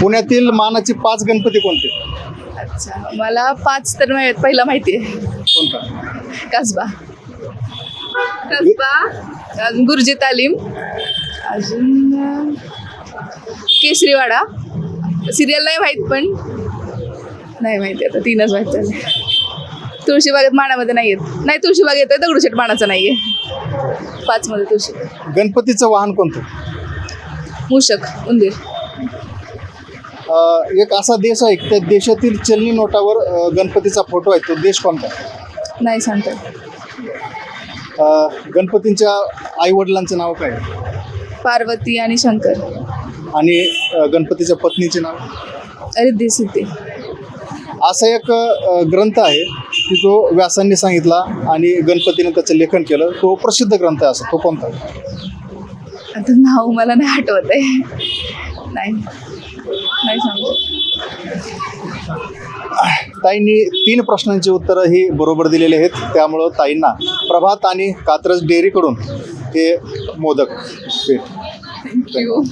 पुण्यातील मानाचे पाच गणपती कोणते? अच्छा मला पाच तर माहीत पहिला माहिती आहे. कोणता? कसबा. कसबा अजून गुरुजी तालीम अजून अं, केसरीवाडा. सिरियल नाही माहीत पण नाही माहिती आता तीनच माहीत झाले. तुळशीबागेत मानामध्ये नाही येत नाही तुळशीबाग येतोय दगडूशेठ मानाचा नाही आहे. पाचमध्ये तुळशी. गणपतीचं वाहन कोणतं? मूषक उंदीर. एक असा देश आहे त्या देशातील चलनी नोटावर गणपतीचा फोटो आहे. तो देश कोणता नाही सांगता गणपतींच्या आई वडिलांचं नाव काय? पार्वती आणि शंकर. आणि गणपतीच्या पत्नीचे नाव? रिद्धी सिद्धी. असा एक ग्रंथ आहे की जो व्यासांनी सांगितला आणि गणपतीने त्याचं लेखन केलं. तो प्रसिद्ध ग्रंथ आहे असा. तो कोणता आता नाव मला नाही आठवत आहे. नाही. ताईंनी तीन प्रश्नांची उत्तरं ही बरोबर दिलेली आहेत. त्यामुळं ताईंना प्रभात आणि कात्रज डेअरीकडून हे मोदक भेट. थँक्यू